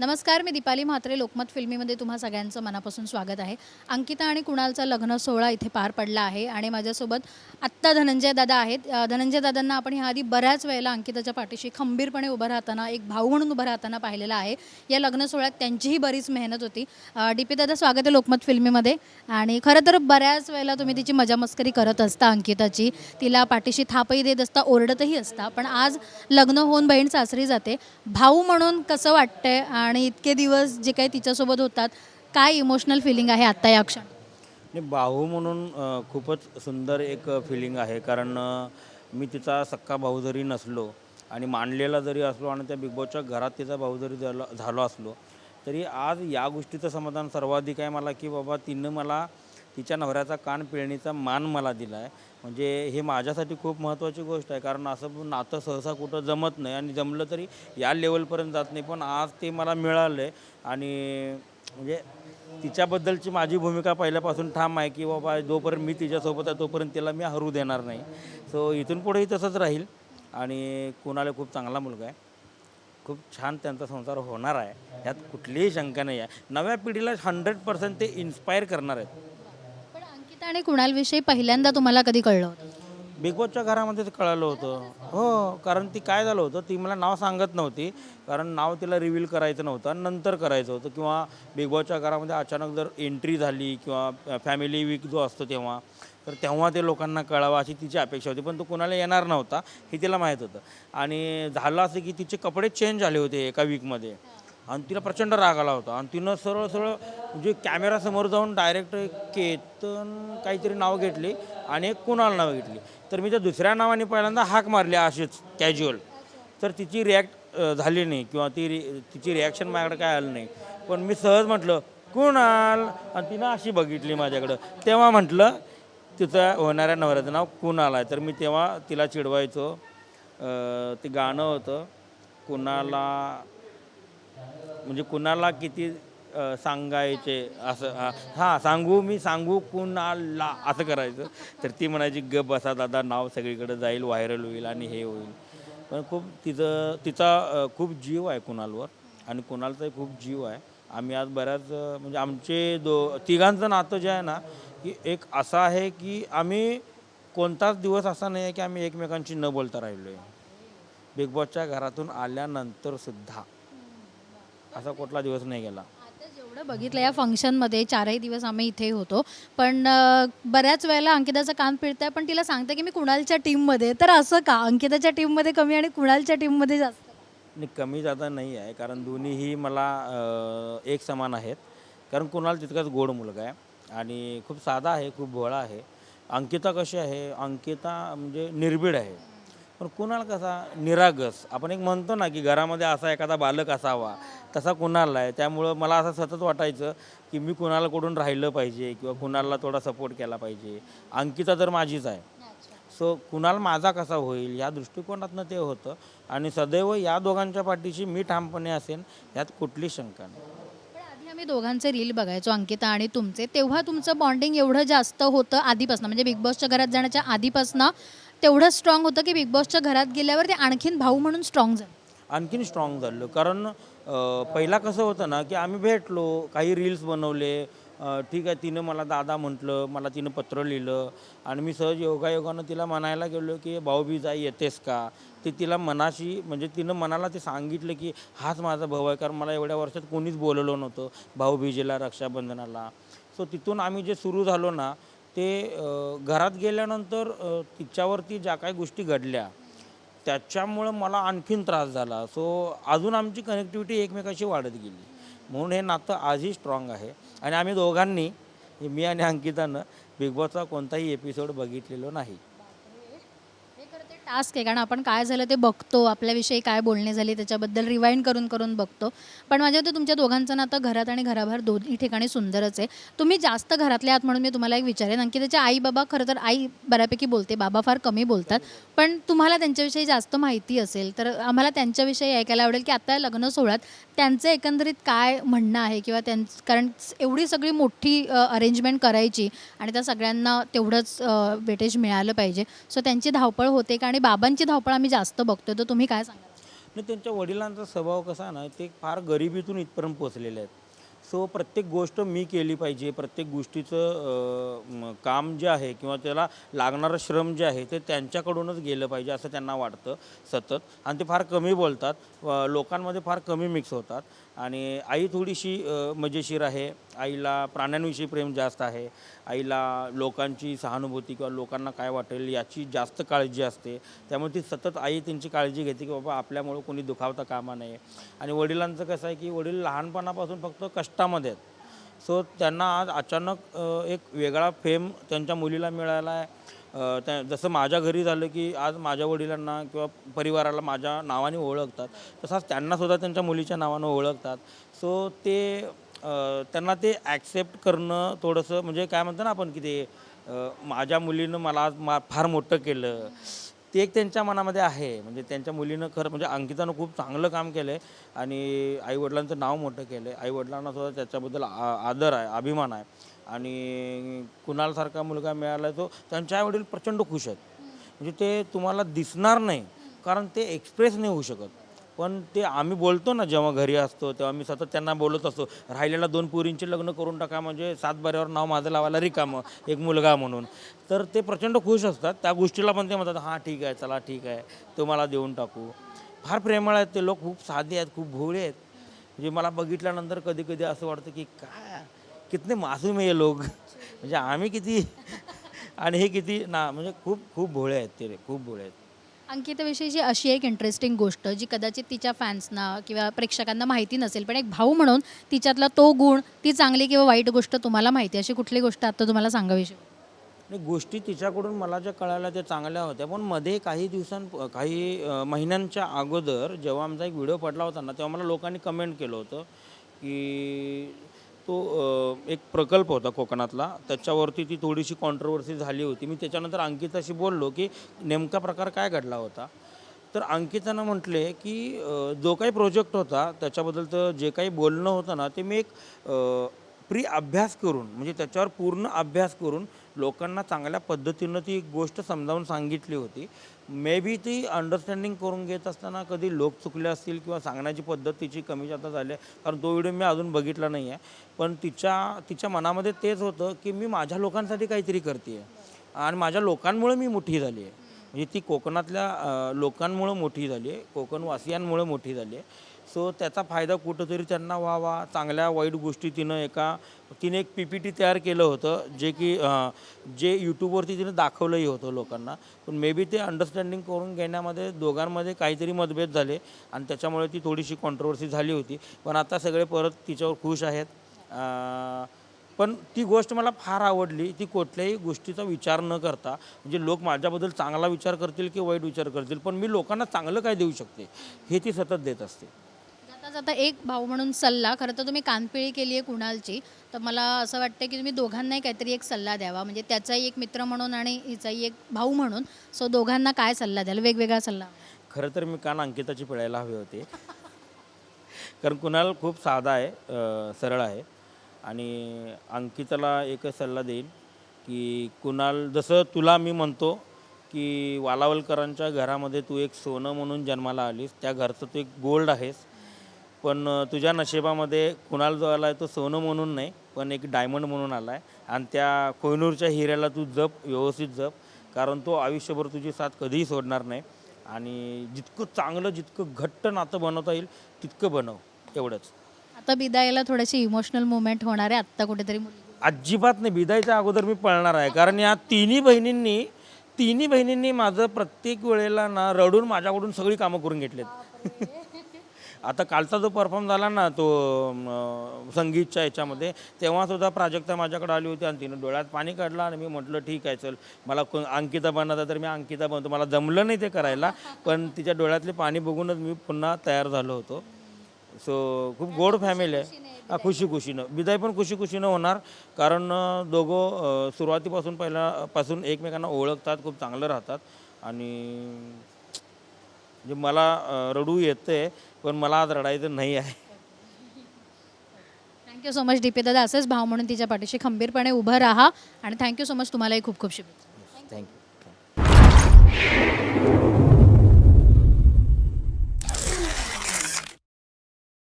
नमस्कार मी दीपाली म्हात्रे लोकमत फिल्मीमध्ये तुम्हा सगळ्यांचं मनापासून स्वागत आहे. अंकिता आणि कुणालचा लग्न सोहळा इथे पार पडला आहे आणि माझ्यासोबत आत्ता धनंजय दादा आहेत. धनंजय दादांना आपण ह्या आधी बऱ्याच वेळेला अंकिताच्या पाठीशी खंबीरपणे उभं राहताना एक भाऊ म्हणून उभं राहताना पाहिलेलं आहे. या लग्न सोहळ्यात त्यांचीही बरीच मेहनत होती. डी पी दादा स्वागत आहे लोकमत फिल्मीमध्ये. आणि खरं तर बऱ्याच वेळेला तुम्ही तिची मजामस्करी करत असता अंकिताची. तिला पाठीशी थापही देत असता ओरडतही असता. पण आज लग्न होऊन बहीण सासरी जाते. भाऊ म्हणून कसं वाटतंय आणि इतके दिवस जे काही तिच्यासोबत होतात काय इमोशनल फिलिंग आहे आत्ता या क्षण? आणि भाऊ म्हणून अ, खूपच सुंदर एक फिलिंग आहे. कारण अ, मी तिचा सक्का भाऊ जरी नसलो आणि मांडलेला जरी असलो आणि त्या बिग बॉसच्या घरात तिचा भाऊ जरी झाला झालो असलो तरी आज या गोष्टीचं समाधान सर्वाधिक आहे मला की बाबा तिनं मला तिच्या नवऱ्याचा कान पिळणीचा मान मला दिला आहे म्हणजे हे माझ्यासाठी खूप महत्त्वाची गोष्ट आहे. कारण असं नातं सहसा कुठं जमत नाही आणि जमलं तरी या लेवलपर्यंत जात नाही. पण आज ते मला मिळालं आहे आणि म्हणजे तिच्याबद्दलची माझी भूमिका पहिल्यापासून ठाम आहे की बाबा जोपर्यंत मी तिच्यासोबत आहे तोपर्यंत तिला मी हरू देणार नाही. सो इथून पुढेही तसंच राहील आणि कुणाला खूप चांगला मुलगा आहे. खूप छान त्यांचा संसार होणार आहे. यात कुठलीही शंका नाही आहे. नव्या पिढीला हंड्रेड पर्सेंट ते इन्स्पायर करणार आहेत. पण आणि कुणालविषयी पहिल्यांदा तुम्हाला कधी कळलं होतं? बिग बॉसच्या घरामध्ये ते कळालं होतं. हो कारण ती काय झालं होतं ती मला नाव सांगत नव्हती कारण नाव तिला रिव्हील करायचं नव्हतं नंतर करायचं होतं. किंवा बिग बॉसच्या घरामध्ये अचानक जर एंट्री झाली किंवा फॅमिली वीक जो असतो तेव्हा तर तेव्हा ते लोकांना कळावं अशी तिची अपेक्षा होती. पण तो कोणाला येणार नव्हता हे तिला माहीत होतं. आणि झालं असं की तिचे कपडे चेंज झाले होते एका वीकमध्ये आणि तिला प्रचंड राग आला होता. आणि तिनं सरळ सरळ म्हणजे कॅमेरासमोर जाऊन डायरेक्ट केतन काहीतरी नाव घेतली आणि एक कुणाल नाव घेतली. तर मी त्या दुसऱ्या नावाने पहिल्यांदा हाक मारली अशीच कॅज्युअल तर तिची रिॲक्ट झाली नाही किंवा ती रि तिची रिॲक्शन माझ्याकडे काय आलं नाही. पण मी सहज म्हटलं कुणाल? आणि तिनं अशी बघितली माझ्याकडं. तेव्हा म्हटलं तिचं होणाऱ्या नवऱ्याचं नाव कुणाल आहे. तर मी तेव्हा तिला चिडवायचो. ते गाणं होतं कुणाला म्हणजे कुणाला किती सांगायचे असं हां सांगू मी सांगू कुणाला असं करायचं. तर ती म्हणायची ग बसा दादा नाव सगळीकडे जाईल व्हायरल होईल आणि हे होईल. पण खूप तिचं तिचा खूप जीव आहे कुणालवर आणि कुणालचाही खूप जीव आहे. आम्ही आज बऱ्याच म्हणजे आमचे दो तिघांचं नातं जे आहे ना की एक असं आहे की आम्ही कोणताच दिवस असा नाही आहे की आम्ही एकमेकांशी न बोलता राहिलो आहे बिग बॉसच्या घरातून आल्यानंतर सुद्धा असा कुठला दिवस नाही गेला. आता जेवढं बघितलं या फंक्शनमध्ये चारही दिवस आम्ही इथे होतो. पण अ, बऱ्याच वेळेला अंकिताचं कान पिळतंय पण तिला सांगते की मी कुणालच्या टीममध्ये तर असं का? अंकिताच्या टीममध्ये कमी आणि कुणालच्या टीममध्ये जास्त? आणि कमी जादा नाही आहे कारण दोन्हीही मला अ, एक समान आहेत. कारण कुणाला तितकाच गोड मुलगा आहे आणि खूप साधा आहे खूप भोळा आहे. अंकिता कशी आहे? अंकिता म्हणजे निर्भीड आहे. पण कुणाल कसा निरागस? आपण एक म्हणतो ना की घरामध्ये असा एखादा बालक असावा तसा कुणाल आहे? त्यामुळं मला असं सतत वाटायचं की मी कुणालाकडून राहिलं पाहिजे किंवा कुणाला थोडा सपोर्ट केला पाहिजे? अंकिता तर माझीच आहे. सो कुणाल माझा कसा होईल? या दृष्टिकोनातनं ते होतं. आणि सदैव या दोघांच्या पाठीशी मी ठामपणे असेन यात कुठली शंका नाही. आम्ही दोघांचे रील बघायचो अंकिता आणि तुमचे. तेव्हा तुमचं बॉन्डिंग एवढं जास्त होतं आधीपासून. म्हणजे बिग बॉसच्या घरात जाण्याच्या आधीपासून तेवढं स्ट्रॉंग होतं की बिग बॉसच्या घरात गेल्यावर ते आणखीन भाऊ म्हणून स्ट्रॉंग झालं. आणखीन स्ट्रॉंग झालं. कारण पहिला कसं होतं ना की आम्ही भेटलो काही रील्स बनवले ठीक आहे तिनं मला दादा म्हटलं मला तिनं पत्र लिहिलं आणि मी सहज योगायोगानं तिला म्हणायला गेलो की भाऊबीज आई येतेस का? ते तिला मनाशी म्हणजे तिनं मनाला ते सांगितलं की हाच माझा भाऊ आहे. कारण मला एवढ्या वर्षात कोणीच बोलवलं नव्हतं भाऊबीजेला रक्षाबंधनाला. सो तिथून आम्ही जे सुरू झालो ना ते घरात गेल्यानंतर तिच्यावरती ज्या काही गोष्टी घडल्या त्याच्यामुळं मला आणखीन त्रास झाला. सो अजून आमची कनेक्टिव्हिटी एकमेकाशी वाढत गेली. म्हणून हे नातं आजही स्ट्रॉंग आहे. आणि आम्ही दोघांनी मी आणि अंकितानं बिग बॉसचा कोणताही एपिसोड बघितलेलो नाही. टास्क आहे. कारण आपण काय झालं ते बघतो. आपल्याविषयी काय बोलणे झाली त्याच्याबद्दल रिवाइंड करून करून बघतो. पण माझ्या मते तुमच्या दोघांचं ना आता घरात आणि घराबाहेर दोन्ही ठिकाणी सुंदरच आहे. तुम्ही जास्त घरातले आहात म्हणून मी तुम्हाला एक विचारेन. आणखी त्याच्या आई बाबा खरं तर आई बऱ्यापैकी बोलते. बाबा फार कमी बोलतात. पण तुम्हाला त्यांच्याविषयी जास्त माहिती असेल तर आम्हाला त्यांच्याविषयी ऐकायला आवडेल की आता लग्न सोहळ्यात त्यांचं एकंदरीत काय म्हणणं आहे? किंवा त्यां कारण एवढी सगळी मोठी अरेंजमेंट करायची आणि त्या सगळ्यांना तेवढंच वेटेज मिळालं पाहिजे. सो त्यांची धावपळ होते का आणि बाबांची धावपळ आम्ही जास्त बघतोय तर तुम्ही काय सांगाल? नाही त्यांच्या वडिलांचा स्वभाव कसा आहे ना ते फार गरिबीतून इथपर्यंत पोचलेले आहेत. सो प्रत्येक गोष्ट मी केली पाहिजे प्रत्येक गोष्टीचं काम जे आहे किंवा त्याला लागणारं श्रम जे आहे ते त्यांच्याकडूनच गेलं पाहिजे असं त्यांना वाटतं सतत. आणि ते फार कमी बोलतात व लोकांमध्ये फार कमी मिक्स होतात. आणि आई थोडीशी मजेशीर आहे. आईला प्राण्यांविषयी प्रेम जास्त आहे. आईला लोकांची सहानुभूती किंवा लोकांना काय वाटेल याची जास्त काळजी असते. त्यामुळे ती सतत आई त्यांची काळजी घेते की बाबा आपल्यामुळं कोणी दुखावता कामा नये. आणि वडिलांचं कसं आहे की वडील लहानपणापासून फक्त कष्टामध्ये आहेत. सो त्यांना आज अचानक एक वेगळा फेम त्यांच्या मुलीला मिळाला आहे. त्या जसं माझ्या घरी झालं की आज माझ्या वडिलांना किंवा परिवाराला माझ्या नावाने ओळखतात तसाच त्यांनासुद्धा त्यांच्या मुलीच्या नावानं ओळखतात. सो ते त्यांना ते ॲक्सेप्ट करणं थोडंसं म्हणजे काय म्हणतो ना आपण की ते माझ्या मुलीनं मला आज मा फार मोठं केलं. ते एक त्यांच्या मनामध्ये आहे. म्हणजे त्यांच्या मुलीनं खरं म्हणजे अंकितानं खूप चांगलं काम केलं आहे आणि आईवडिलांचं नाव मोठं केलं आहे आईवडिलांना सुद्धा त्याच्याबद्दल आ आदर आहे अभिमान आहे. आणि कुणालसारखा मुलगा मिळाला तो त्यांचे आईवडील प्रचंड खुश आहेत. म्हणजे ते तुम्हाला दिसणार नाही कारण ते एक्सप्रेस नाही होऊ शकत. पण ते आम्ही बोलतो ना जेव्हा घरी असतो तेव्हा मी सतत त्यांना बोलत असतो राहिलेल्या दोन पुरींचे लग्न करून टाका म्हणजे सातबाऱ्यावर नाव माझं लावायला रिकामं एक मुलगा म्हणून. तर ते प्रचंड खुश असतात. त्या गोष्टीला पण ते म्हणतात हां ठीक आहे चला ठीक आहे तुम्हाला देऊन टाकू. फार प्रेमळ आहेत ते लोक खूप साधे आहेत खूप भोळे आहेत. म्हणजे मला बघितल्यानंतर कधी कधी असं वाटतं की काय कितने मासूम आहे हे लोक म्हणजे आम्ही किती आणि हे किती ना म्हणजे खूप खूप भोळे आहेत ते रे, खूप भोळे आहेत अंकिताविषयीची अशी एक इंटरेस्टिंग गोष्ट जी कदाचित तिच्या फॅन्सना किंवा प्रेक्षकांना माहिती नसेल पण एक भाऊ म्हणून तिच्यातला तो गुण ती चांगली किंवा वाईट गोष्ट तुम्हाला माहिती. अशी कुठली गोष्ट आता तुम्हाला सांगावीशी वाटते? आणि गोष्टी तिच्याकडून मला ज्या कळाल्या त्या चांगल्या होत्या पण मध्ये काही दिवसां काही अ, महिन्यांच्या अगोदर जेव्हा आमचा एक व्हिडिओ पडला होता ना तेव्हा मला लोकांनी कमेंट केलं होतं की तो एक प्रकल्प होता कोकणातला. त्याच्यावरती ती थोडीशी कॉन्ट्रोवर्सी झाली होती. मी त्याच्यानंतर अंकिताशी बोललो की नेमका प्रकार काय घडला होता? तर अंकितानं म्हटले की जो काही प्रोजेक्ट होता त्याच्याबद्दल तर जे काही बोलणं होतं ना ते मी एक प्री अभ्यास करून म्हणजे त्याच्यावर पूर्ण अभ्यास करून लोकांना चांगल्या पद्धतीनं ती गोष्ट समजावून सांगितली होती. मे बी ती अंडरस्टँडिंग करून घेत असताना कधी लोक चुकले असतील किंवा सांगण्याची पद्धत तिची कमी जास्त झाली आहे. कारण तो व्हिडिओ मी अजून बघितला नाही आहे. पण तिच्या तिच्या मनामध्ये तेच होतं की मी माझ्या लोकांसाठी काहीतरी करते आहे. आणि माझ्या लोकांमुळे मी मोठी झाली आहे. म्हणजे ती कोकणातल्या लोकांमुळं मोठी झाली आहे. कोकणवासियांमुळे मोठी झाली आहे. सो त्याचा फायदा कुठंतरी त्यांना व्हावा. चांगल्या वाईट गोष्टी तिनं एका तिने एक पी पी टी तयार केलं होतं जे की जे यूट्यूबवरती तिनं दाखवलंही होतं लोकांना. पण मे बी ते अंडरस्टँडिंग करून घेण्यामध्ये दोघांमध्ये काहीतरी मतभेद झाले आणि त्याच्यामुळे ती थोडीशी कॉन्ट्रोवर्सी झाली होती. पण आता सगळे परत तिच्यावर खुश आहेत. पण ती गोष्ट मला फार आवडली. ती कुठल्याही गोष्टीचा विचार न करता म्हणजे लोक माझ्याबद्दल चांगला विचार करतील की वाईट विचार करतील पण मी लोकांना चांगलं काय देऊ शकते हे ती सतत देत असते. जाता जाता एक भाऊ म्हणून सल्ला खरं तर तुम्ही कानपिळी केली आहे कुणालची तर मला असं वाटतं की तुम्ही दोघांनाही काहीतरी एक सल्ला द्यावा. म्हणजे त्याचाही एक मित्र म्हणून आणि हिचाही एक भाऊ म्हणून सो दोघांना काय सल्ला द्याल? वेगवेगळा सल्ला. खरं तर मी कान अंकिताची पिळायला हवे होते. कारण कुणाल खूप साधा आहे सरळ आहे. आणि अंकिताला एकच सल्ला देईल की कुणाल जसं तुला मी म्हणतो की वालावलकरांच्या घरामध्ये तू एक सोनं म्हणून जन्माला आलीस त्या घरचं तू एक गोल्ड आहेस. पण तुझ्या नशिबामध्ये कुणाल जो आला आहे तो सोनं म्हणून नाही पण एक डायमंड म्हणून आला आहे आणि त्या कोहिनूरच्या हिऱ्याला तू जप व्यवस्थित जप कारण तो आयुष्यभर तुझी साथ कधीही सोडणार नाही. आणि जितकं चांगलं जितकं घट्ट नातं बनवता येईल तितकं बनव एवढंच. आता बिदायला थोडीशी इमोशनल मुवमेंट होणार आहे. आत्ता कुठेतरी अजिबात नाही बिदायच्या अगोदर मी पळणार आहे. कारण या तिन्ही बहिणींनी तिन्ही बहिणींनी माझं प्रत्येक वेळेला ना रडून माझ्याकडून सगळी कामं करून घेतलेत. आता कालचा जो परफॉर्म झाला ना तो संगीतच्या याच्यामध्ये तेव्हा सुद्धा प्राजक्ता माझ्याकडे आली होती आणि तिनं डोळ्यात पाणी काढलं आणि मी म्हटलं ठीक आहे चल. मला को अंकिता बनवता तर मी अंकिता बनतो मला जमलं नाही ते करायला पण तिच्या डोळ्यातले पाणी बघूनच मी पुन्हा तयार झालो होतो. सो खूप गोड फॅमिली आहे. हा खुशी खुशीनं विदाय पण खुशी खुशीनं होणार कारण दोघं सुरुवातीपासून पहिल्यापासून एकमेकांना ओळखतात खूप चांगलं राहतात आणि म्हणजे मला रडू येते पण मला आज रडायचं नाही आहे. थँक्यू सो मच दीपे दादा असेच भाव म्हणून तिच्या पाठीशी खंबीरपणे उभं राहा. आणि थँक्यू सो मच तुम्हालाही खूप खूप शुभेच्छा. थँक्यू